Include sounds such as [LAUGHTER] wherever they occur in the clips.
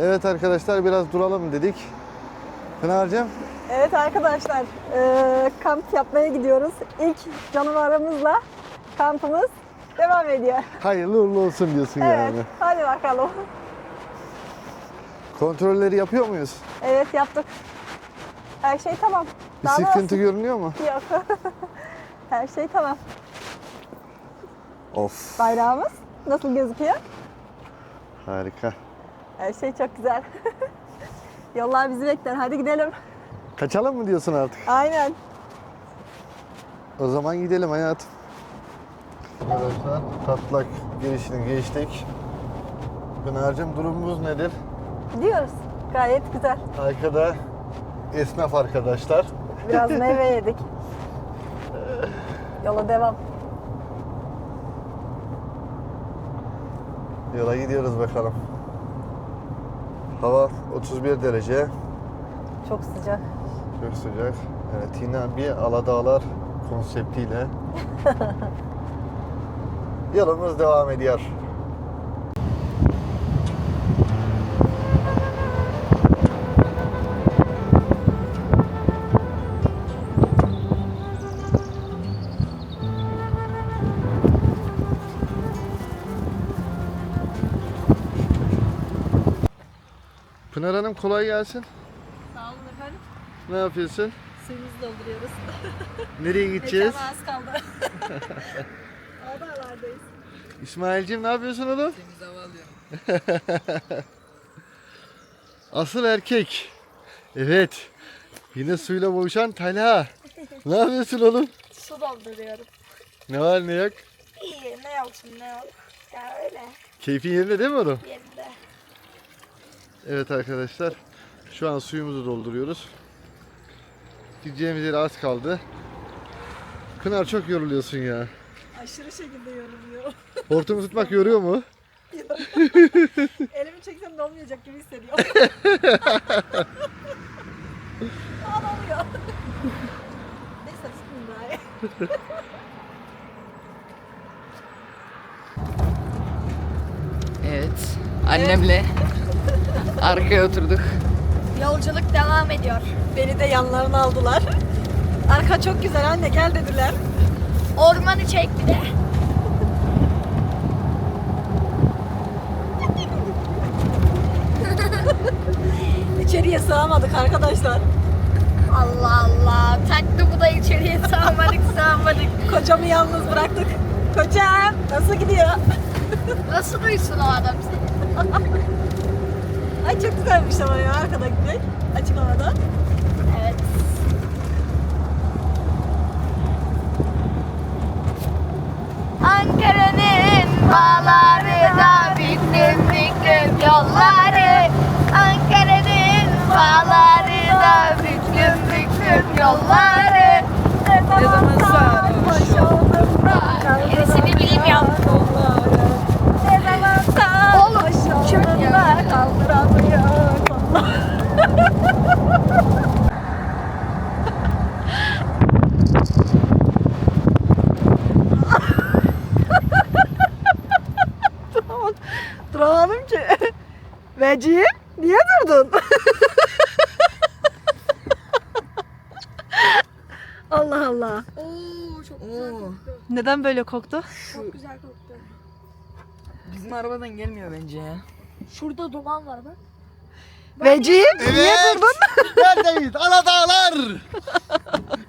Evet arkadaşlar biraz duralım dedik. Pınar'cığım Evet arkadaşlar, eee, kamp yapmaya gidiyoruz. İlk canavarımızla kampımız devam ediyor. hayırlı uğurlu olsun diyorsun Evet, yani. hadi bakalım. Kontrolleri yapıyor muyuz? Evet yaptık. Her şey tamam. Bir Daha sıkıntı görünüyor mu? Yok. [LAUGHS] Her şey tamam. Of Bayrağımız nasıl gözüküyor? harika. Her şey çok güzel. [LAUGHS] Yollar bizi bekler. Hadi gidelim. Kaçalım mı diyorsun artık? Aynen. O zaman gidelim hayatım. Arkadaşlar tatlak girişini geçtik. Pınar'cığım durumumuz nedir? Gidiyoruz. Gayet güzel. Arkada esnaf arkadaşlar. Biraz [LAUGHS] meyve yedik. Yola devam. Yola gidiyoruz bakalım. Hava 31 derece. Çok sıcak. Çok sıcak. Evet yine bir Aladağlar konseptiyle [LAUGHS] yolumuz devam ediyor. Pınar Hanım kolay gelsin. Sağ olun efendim. Ne yapıyorsun? Suyumuzu dolduruyoruz. [LAUGHS] Nereye gideceğiz? az kaldı. [LAUGHS] Adalardayız. İsmail'cim ne yapıyorsun oğlum? [LAUGHS] Asıl erkek. Evet. Yine suyla boğuşan Talha. ne yapıyorsun oğlum? Su dolduruyorum. Ne var ne yok? İyi ne olsun ne yok. Ya öyle Keyfin yerinde değil mi oğlum? yerinde. Evet arkadaşlar. Şu an suyumuzu dolduruyoruz. Gideceğimiz yere az kaldı. Pınar çok yoruluyorsun ya. Aşırı şekilde yoruluyor. [LAUGHS] Hortumu tutmak yoruyor mu? Elimi çeksem dolmayacak gibi hissediyorum. [LAUGHS] Doluyor. Neyse tutmayayım bari. Evet. Annemle arkaya oturduk. Yolculuk devam ediyor. Beni de yanlarına aldılar. Arka çok güzel anne gel dediler. Ormanı çek bir de. [LAUGHS] İçeriye sığamadık arkadaşlar. Allah Allah. Taktı bu da içeriye sağmadık sağmadık. Kocamı yalnız bıraktık. Kocam nasıl gidiyor? Nasıl duysun o adam seni? [LAUGHS] Ay çok güzelmiş ama ya arkada gitmek. Açık havada. Evet. Ankara'nın bağları da büklüm büklüm yolları Ankara'nın bağları da büklüm büklüm yolları Ne zaman sarhoş oldum da Gerisini bilmiyorum. Ne zaman sarhoş oldum da kaldıramıyor kollar. Duramadım. Duramadım ki. Veciğim niye durdun? Allah Allah. Oo çok güzel koktu. Neden böyle koktu? Çok güzel koktu. Bizim arabadan gelmiyor bence ya. Şurada duman var bak. Veciğim niye durdun? [LAUGHS] Neredeyiz? Aladağlar!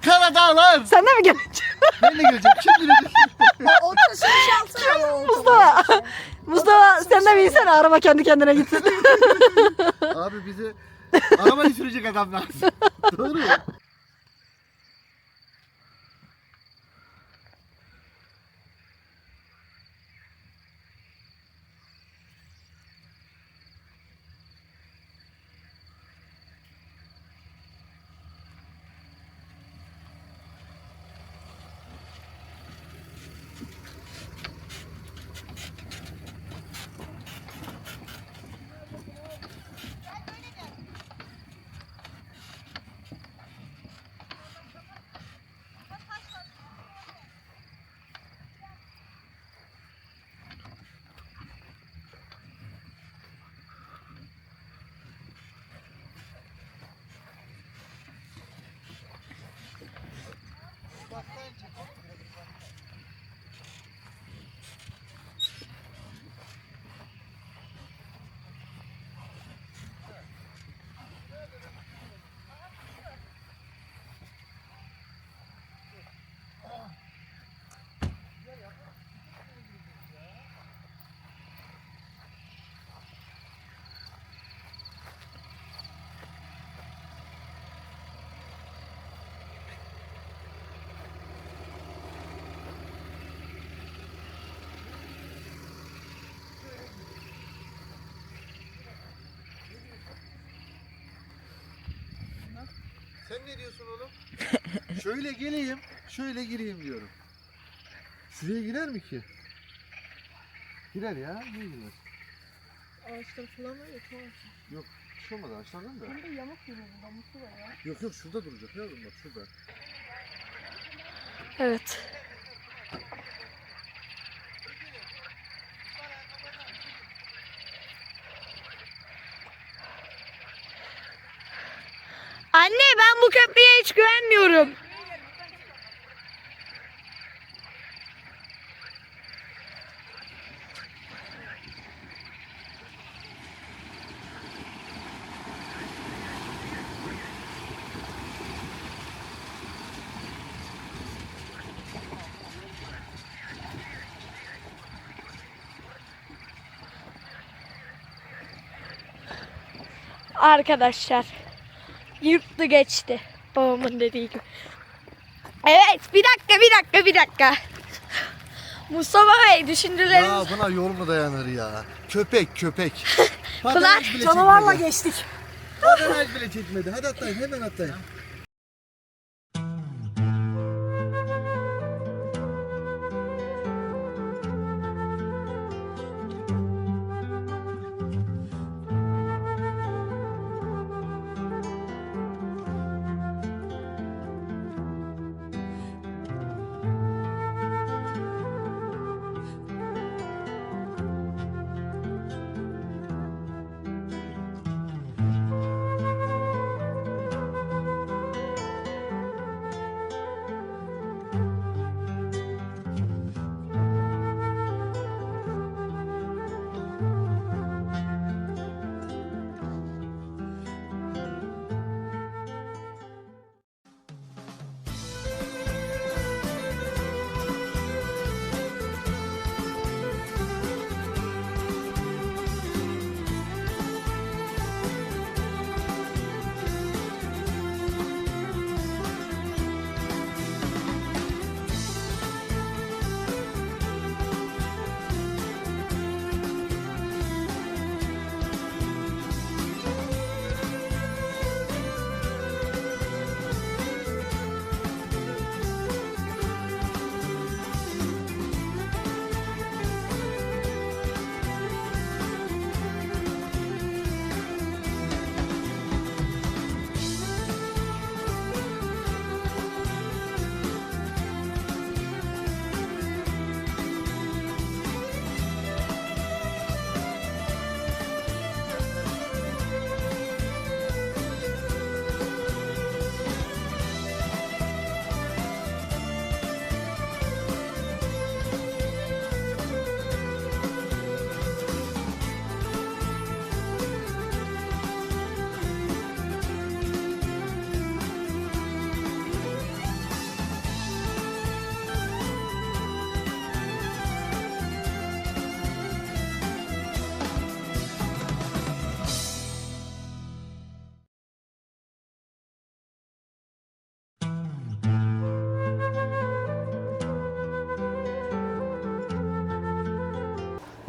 Karadağlar! Sen de mi geleceksin? Ben de geleceğim. Kim bilecek? Otur su çalsana. Mustafa. Mustafa sen de binsene araba kendi kendine gitsin. [LAUGHS] Abi bizi arabayı sürecek adam lazım. [LAUGHS] Doğru ya. Sen ne diyorsun oğlum? [LAUGHS] şöyle geleyim, şöyle gireyim diyorum. Şuraya girer mi ki? Girer ya, niye girmez? Ağaçlar falan var ya tamam. Yok, bir şey olmadı aşağıdan da. Burada yamuk gibi bu damısı var ya. Yok yok şurada duracak yavrum bak şurada. Evet. Anne ben bu köprüye hiç güvenmiyorum. Arkadaşlar yırttı geçti babamın dediği gibi. Evet bir dakika bir dakika bir dakika. Mustafa Bey düşünceleriniz. Ya buna yol mu dayanır ya? Köpek köpek. [LAUGHS] Pınar, Canavarla geçtik. Patinaj bile çekmedi. Hadi atlayın hemen atlayın.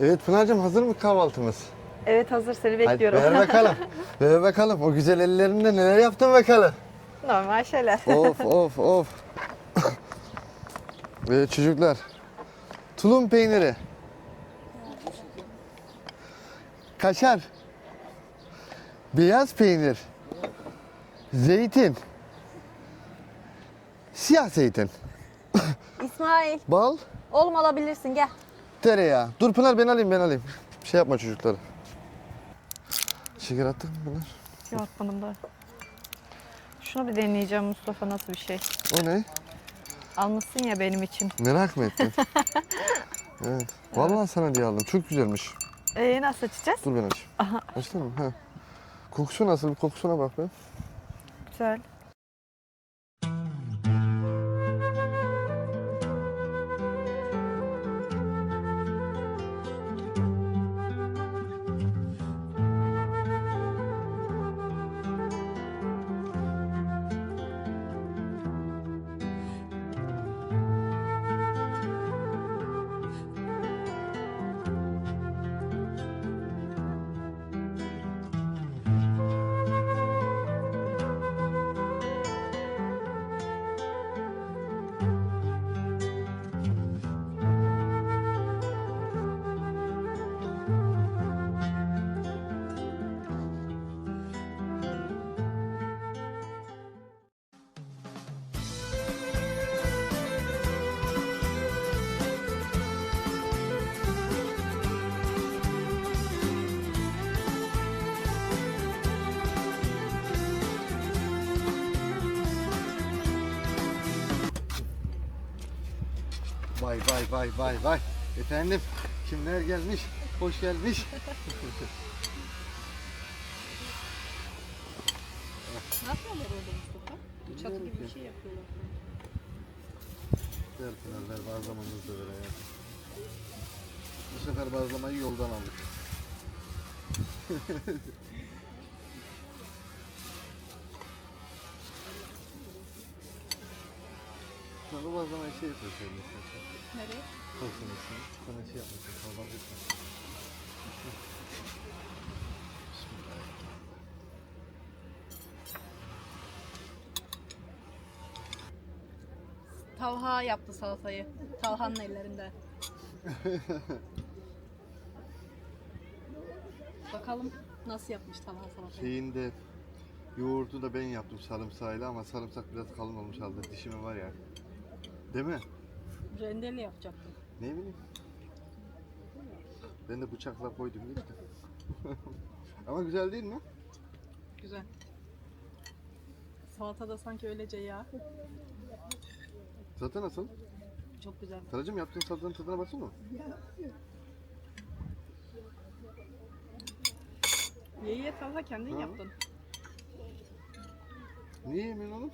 Evet Pınar'cığım hazır mı kahvaltımız? Evet hazır seni Hadi bekliyorum. ver bakalım. [LAUGHS] ver bakalım. O güzel ellerinde neler yaptın bakalım. Normal şeyler. Of of of. [LAUGHS] Ve çocuklar. Tulum peyniri. Kaşar. Beyaz peynir. Zeytin. Siyah zeytin. İsmail Bal. oğlum alabilirsin gel. Tereyağı. Dur Pınar ben alayım ben alayım. Şey yapma çocuklara. Şeker attık mı Pınar? Yok atmadım da. Şunu bir deneyeceğim Mustafa nasıl bir şey. O ne? Almışsın ya benim için. Merak mı ettin? [LAUGHS] evet. Vallahi sana diye aldım. Çok güzelmiş. Ee, nasıl açacağız? Dur ben açayım. Aha. Açtın mı? Ha. Kokusu nasıl? Bir kokusuna bak be. Güzel. Vay vay vay vay vay. Efendim kimler gelmiş? Hoş gelmiş. Ne yapıyorlar orada Mustafa? Çatı gibi bir şey yapıyorlar. Ver Pınar ver bazlamanızı da ver hayatım. Bu sefer bazlamayı yoldan aldık. Sen bu bazlamayı şey yapıyorsun istersen. Nereye? Olsun. Sana şey yapmasın. Kalmaz etme. Talha yaptı salatayı. Talha'nın ellerinde. Bakalım nasıl yapmış Talha salatayı. Şeyinde yoğurdu da ben yaptım sarımsağıyla ama sarımsak biraz kalın olmuş halde dişime var ya. Değil mi? Rendeli yapacaktım. Ne bileyim. Ben de bıçakla koydum gitti. [LAUGHS] ama güzel değil mi? Güzel. Salata da sanki öylece ya. Zaten nasıl? Çok güzel. Sarıcım yaptığın salatanın tadına baksana mı? Ye ye Talha kendin Hı. yaptın. Niye yemiyorsun oğlum?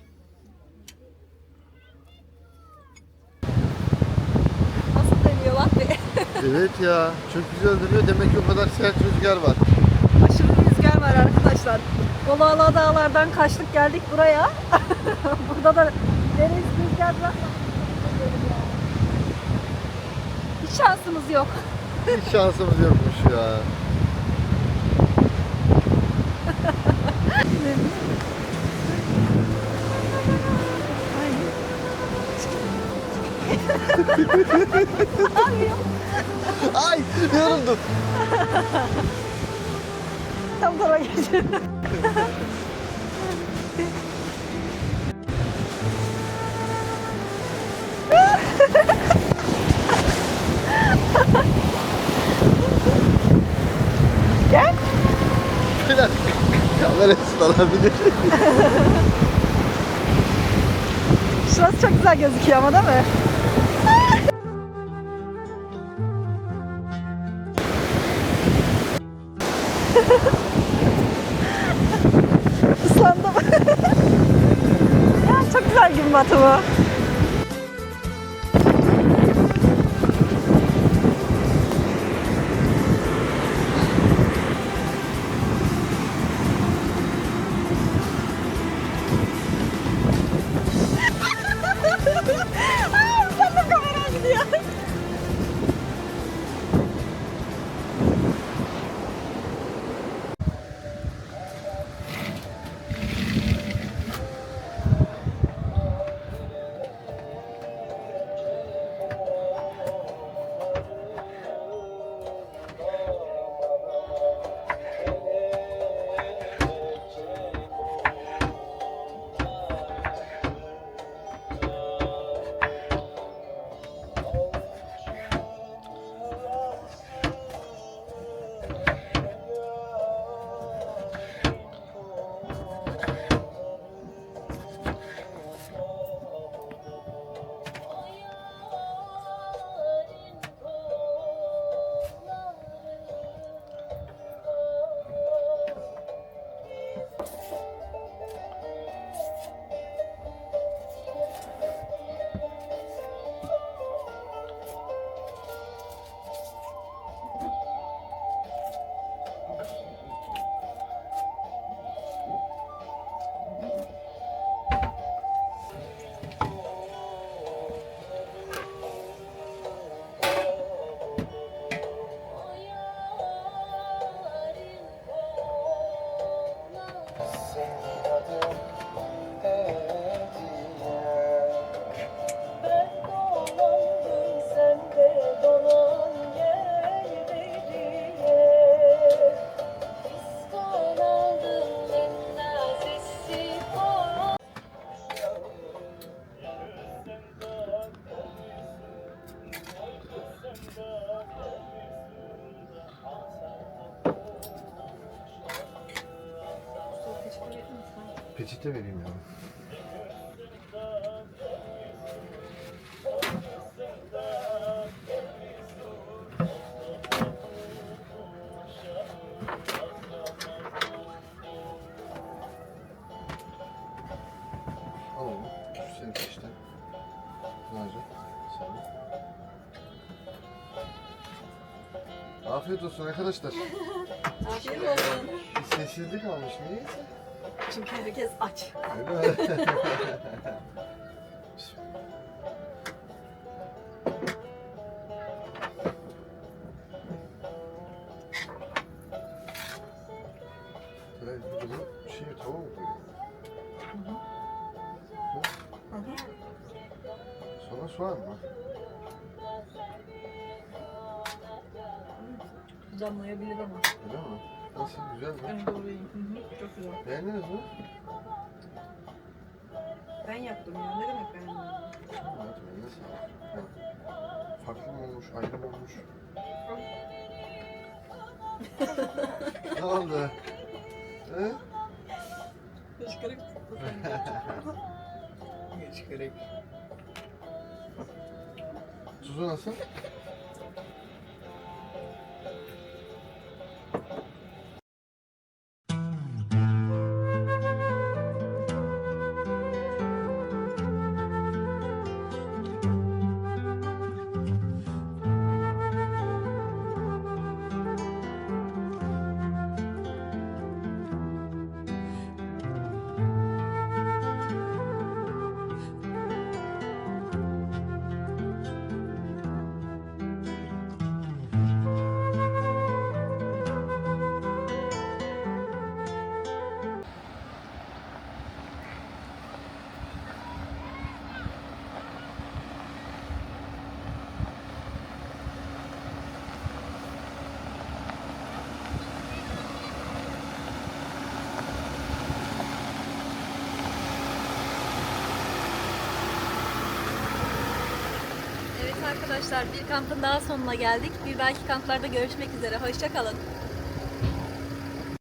Nasıl deniyor lan be? Evet ya. Çok güzel duruyor. Demek ki o kadar sert rüzgar var. Aşırı rüzgar var arkadaşlar. Yolağla dağlardan kaçtık geldik buraya. [LAUGHS] Burada da deniz rüzgar var. Hiç şansımız yok. Hiç şansımız yokmuş ya. [LAUGHS] Ay yoruldum. [LAUGHS] Tam tarafa geçelim. Gel. Biraz kamerası alabilir. Şurası çok güzel gözüküyor ama değil mi? Batımı. Afiyet olsun arkadaşlar. Afiyet olsun. Bir sessizlik almış. Niye? Çünkü herkes aç. Öyle şey koyuyor? Sonra soğan mı? Canlayabilir ama. Öyle mi? Nasıl? Güzel mi? Ben doğru yiyeyim. Hı hı, Çok güzel. Beğendiniz mi? Ben yaptım ya. Ne demek ben Hayatım eline sağlık. Ha. Farklı mı olmuş, ayrı mı olmuş? [LAUGHS] ne oldu? He? Hışkırık Çıkarık. [LAUGHS] Tuzu nasıl? Arkadaşlar bir kampın daha sonuna geldik. Bir dahaki kamplarda görüşmek üzere. Hoşçakalın.